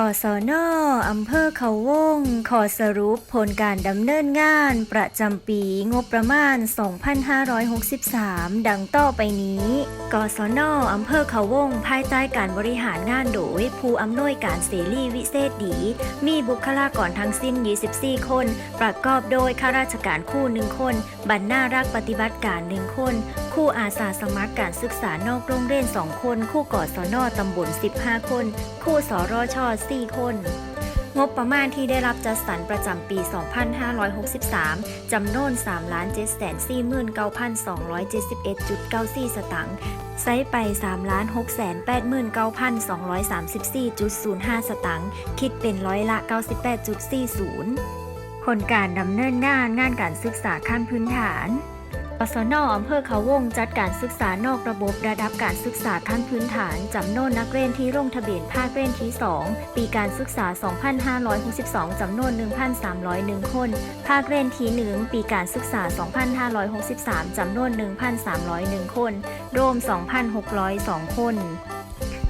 กศนอำเภอเขาวง ขอสรุปผลการดำเนินงาน ประจำปีงบประมาณ 2563 ดังต่อไปนี้ กศนอำเภอเขาวง ภายใต้การบริหารงานโดย ผู้อำนวยการเสรีวิเศษดี มีบุคลากรทั้งสิ้น 24 คน ประกอบโดยข้าราชการคู่หนึ่งคน บรรณารักษ์ปฏิบัติการหนึ่งคน คู่อาสาสมัครการศึกษานอกโรงเรียน 2 คน คู่กศนตำบล 15 คน คู่สรช4 คน งบประมาณที่ได้รับจัดสรรประจำปี 2563 จำนวน 3,749,271.94 สตังค์ใช้ไป 3,689,234.05 สตังค์คิดเป็นร้อยละ 98.40 ผลการดำเนินงานงานการศึกษาขั้นพื้นฐาน ปสนอำเภอเขาวงจัดการศึกษานอกระบบระดับการศึกษาขั้นพื้นฐานจำนวนนักเรียนที่ลงทะเบียนภาคเรียนที่ 2 ปีการศึกษา 2562จำนวน 1,301 คน ภาคเรียนที่ 1 ปีการศึกษา 2563จำนวน 1,301 คน รวม 2,602 คน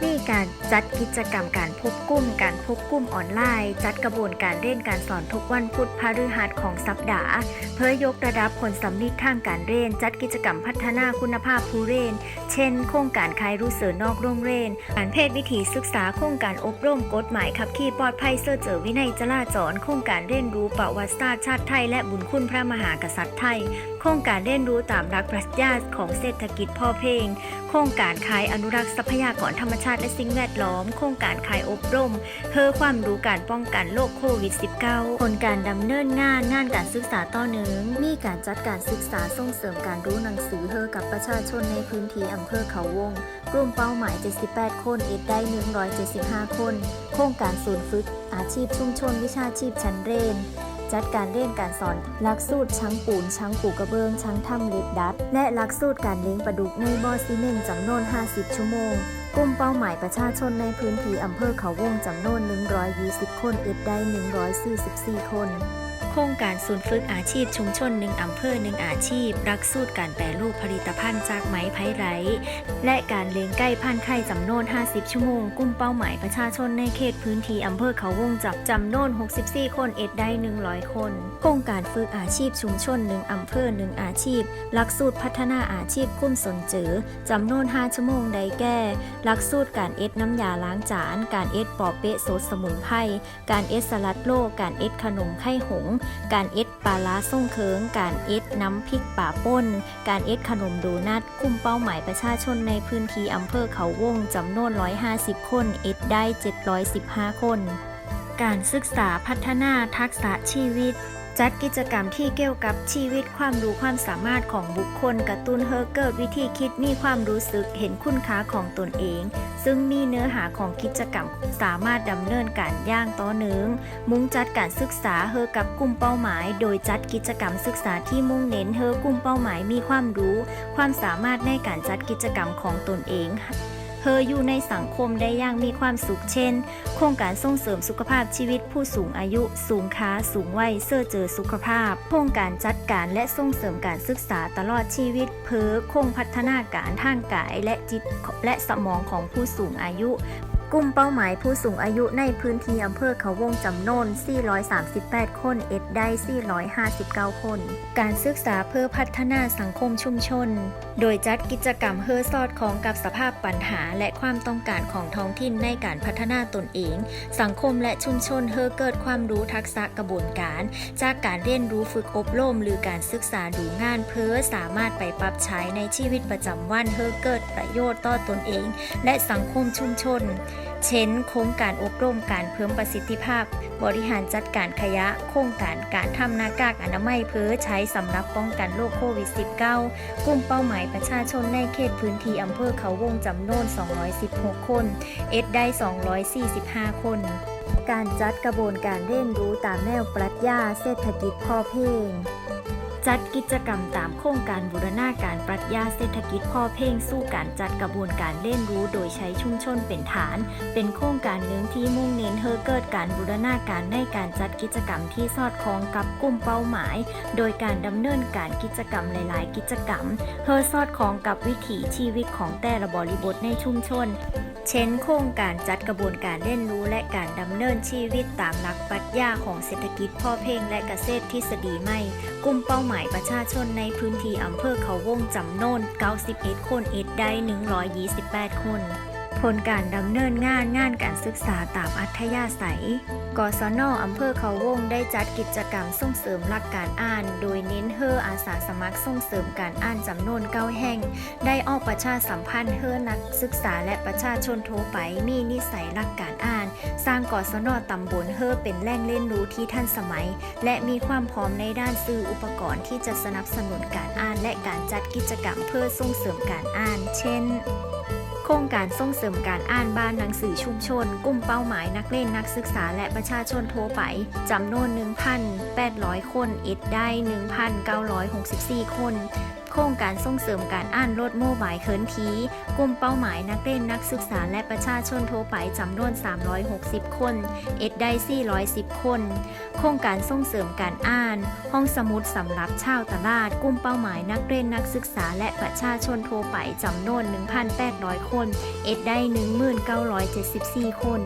มีการจัดกิจกรรมการพบกุ้มการพบกุ้มออนไลน์ จัดกระบวนการเรียนการสอนทุกวันพุธพฤหัสของสัปดาห์ เพื่อยกระดับผลสำลิดทางการเรียน จัดกิจกรรมพัฒนาคุณภาพผู้เรียน เช่น โครงการคลายรู้เสือนอกโรงเรียนการเพศวิถีศึกษาโครงการอบรมกฎหมายขับขี่ปลอดภัยเสื้อเจอวินัยจราจรโครงการเรียนรู้ประวัติศาสตร์ชาติไทย และบุญคุณพระมหากษัตริย์ไทย ครงการเรียนรู้ตามหลักปรัชญาของเศรษฐกิจพ่อเพียงโครงการขายอนุรักษ์ทรัพยากรธรรมชาติและสิ่งแวดล้อม โครงการขายอบรม เพื่อความรู้การป้องกันโรคโควิด -19 ผลการดำเนินงานงานการศึกษาต่อเนื่องมีการจัดการศึกษาส่งเสริมการรู้หนังสือเฮอกับประชาชนในพื้นที่อำเภอเขาวง กลุ่มเป้าหมาย 78 คนเอ็ดได้ 175 คน โครงการศูนย์ฝึกอาชีพชุมชนวิชาชีพชั้นเรียน จัดการเรียนการสอนหลักสูตรช้างปูนช้างปูกระเบื้องช้างถ้ำเล็บดัด และหลักสูตรการเลี้ยงปลาดุกในบ่อซีเมนต์จำนวน 50 ชั่วโมงกลุ่มเป้าหมายประชาชนในพื้นที่อำเภอเขาวงจำนวน 120 คนเอ็ดได้ 144 คน ครงการศูนย์ฝึกอาชีพชุมชนหนึ่งอำเภอหนึ่งอาชีพ รักสูตรการแปรรูปผลิตภัณฑ์จากไม้ไผ่ไร้และการเลี้ยงไก่พันไข่จำนวน 50 ชั่วโมงกลุ่มเป้าหมายประชาชนในเขตพื้นที่อำเภอเขาวงจับจำนวน 64 คนเอ็ดได้ 100 คน โครงการฝึกอาชีพชุมชนหนึ่งอำเภอหนึ่งอาชีพ หลักสูตรพัฒนาอาชีพกุ้มสนเจอจำนวน 5 ชั่วโมงได้แก่หลักสูตรการเอ็ดน้ำยาล้างจาน การเอ็ดปอเปะโซดสมุนไพรการเอ็ดสลัดโลกการเอ็ดขนมไข่หงการเอ็ดปลาล้าส่งเคิง การเอ็ดน้ำพริกป่าป่น การเอ็ดขนมโดนัทกลุ่มเป้าหมายประชาชนในพื้นที่อำเภอเขาวงจำนวน 150 คน เอ็ดได้ 715 คน การศึกษาพัฒนาทักษะชีวิต จัดกิจกรรมที่เกี่ยวกับชีวิตความรู้ความสามารถของบุคคลกระตุ้นเฮอเกิดวิธีคิดมีความรู้สึกเห็นคุณค่าของตนเอง ซึ่งมีเนื้อหาของกิจกรรมสามารถดำเนินการย่างต่อเนื่องมุ่งจัดการศึกษาเฮอกับกลุ่มเป้าหมาย โดยจัดกิจกรรมศึกษาที่มุ่งเน้นเฮอกลุ่มเป้าหมายมีความรู้ ความสามารถในการจัดกิจกรรมของตนเอง เธออยู่ในสังคมได้อย่างมีความสุขเช่น โครงการส่งเสริมสุขภาพชีวิตผู้สูงอายุ สูงค้า สูงวัยเสื้อเจอสุขภาพ โครงการจัดการและส่งเสริมการศึกษาตลอดชีวิต เพื่อคงพัฒนาการทางกายและจิตและสมองของผู้สูงอายุ ลุ่มเป้าหมายผู้สูงอายุในพื้นที่อำเภอเขาวงจำนวน 438 คน เอ็ดได้ 459 คน การศึกษาเพื่อพัฒนาสังคมชุมชน โดยจัดกิจกรรมเฮอสอดของกับสภาพปัญหาและความต้องการของท้องถิ่นในการพัฒนาตนเอง สังคมและชุมชนเฮอเกิดความรู้ทักษะกระบวนการ จากการเรียนรู้ฝึกอบรมหรือการศึกษาดูงานเพื่อสามารถไปปรับใช้ในชีวิตประจำวันเฮอเกิดประโยชน์ต่อตนเอง และสังคมชุมชนเช่น โครงการอบรมการเพิ่มประสิทธิภาพ บริหารจัดการขยะ โครงการการทำหน้ากากอนามัยเพื่อใช้สำหรับป้องกันโรคโควิด -19 กลุ่มเป้าหมายประชาชนในเขตพื้นที่อำเภอเขาวงจำนวน 216 คน เอ็ดได้ 245 คน การจัดกระบวนการเรียนรู้ตามแนวปรัชญาเศรษฐกิจพอเพียง จัดกิจกรรมตามโครงการบูรณาการปรัชญาเศรษฐกิจพ่อเพ่งสู่การจัดกระบวนการเรียนรู้โดยใช้ชุมชนเป็นฐาน เป็นโครงการหนึ่งที่มุ่งเน้นเฮอเกิดการบูรณาการในการจัดกิจกรรมที่สอดคล้องกับกลุ่มเป้าหมาย โดยการดำเนินการกิจกรรมหลาย ๆ กิจกรรมเฮอสอดคล้องกับวิถีชีวิตของแต่ละบริบทในชุมชนเช่นโครงการจัดกระบวนการเรียนรู้และการดำเนินชีวิตตามหลักปรัชญาของเศรษฐกิจพ่อเพ่งและเกษตรทฤษฎีใหม่กลุ่มเป้าหมายประชาชนในพื้นที่อำเภอเขาวงจำโนน91 คนเอ็ดได้ 128 คน ผลการดำเนินงานงานการศึกษาตามอัธยาศัย กศนอำเภอเขาวงได้จัดกิจกรรมส่งเสริมหลักการอ่าน โดยเน้นเฮออาสาสมัครส่งเสริมการอ่านจำนวนเก้าแห่ง ได้ออกประชาสัมพันธ์เฮอนักศึกษาและประชาชนทั่วไปมีนิสัยหลักการอ่าน สร้างกศนตำบลเฮอเป็นแหล่งเล่นรู้ที่ทันสมัย และมีความพร้อมในด้านซื้ออุปกรณ์ที่จะสนับสนุนการอ่าน และการจัดกิจกรรมเพื่อส่งเสริมการอ่าน เช่น โครงการส่งเสริมการอ่านบ้านหนังสือชุมชน กลุ่มเป้าหมายนักเล่นนักศึกษาและประชาชนทั่วไปจำนวน 1,800 คนเอ็ดได้ 1,964 คน ครงการส่งเสริมการอ่านรถโมบายเคินทีกลุ่มเป้าหมายนักเล่นนักศึกษาและประชาชนทั่วไปจำนวน 360 คน เอ็ดได้ 410 คน โครงการส่งเสริมการอ่าน ห้องสมุดสำหรับชาวตลาดกลุ่มเป้าหมายนักเรียนนักศึกษาและประชาชนทั่วไปจำนวน 1,800 คน เอ็ดได้ 1974 คน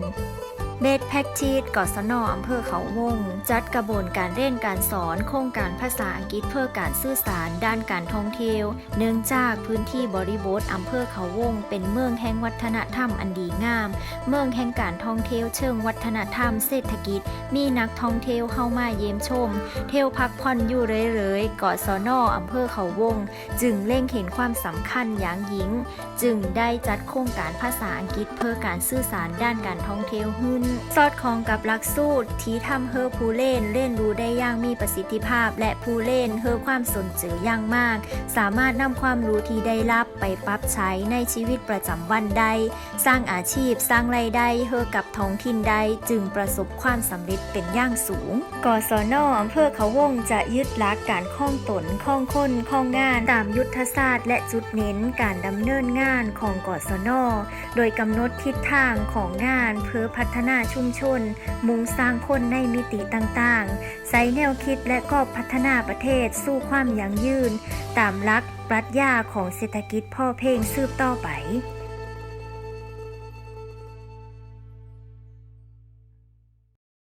เบสแพ็กชีตกศนอำเภอเขาวง จัดกระบวนการเรียนการสอนโครงการภาษาอังกฤษเพื่อการสื่อสารด้านการท่องเที่ยว เนื่องจากพื้นที่บริบทอำเภอเขาวง เป็นเมืองแห่งวัฒนธรรมอันดีงาม เมืองแห่งการท่องเที่ยวเชิงวัฒนธรรมเศรษฐกิจ มีนักท่องเที่ยวเข้ามาเยี่ยมชม เที่ยวพักผ่อนอยู่เรื่อยๆกศนอำเภอเขาวง จึงเล็งเห็นความสำคัญอย่างยิ่งจึงได้จัดโครงการภาษาอังกฤษเพื่อการสื่อสารด้านการท่องเที่ยวขึ้นสอดคล้องกับหลักสูตรที่ทำเฮอผู้เล่นเล่นรู้ได้อย่างมีประสิทธิภาพ และผู้เล่นเฮอความสนใจอย่างมาก สามารถนำความรู้ที่ได้รับไปปรับใช้ในชีวิตประจำวันได้ สร้างอาชีพสร้างรายได้เฮอกับท้องถิ่นใดจึงประสบความสำเร็จเป็นอย่างสูงกศนอำเภอเขาวงจะยึดหลักการข้องตนข้องคนข้องงานตามยุทธศาสตร์ และจุดเน้นการดำเนินงานของกศนโดยกำหนดทิศทางของงานเพื่อพัฒนาชุมชน มุ่งสร้างคนในมิติต่างๆ ใส่แนวคิดและก็พัฒนาประเทศสู่ความยั่งยืน ตามหลักปรัชญาของเศรษฐกิจพ่อเพลงสืบต่อไป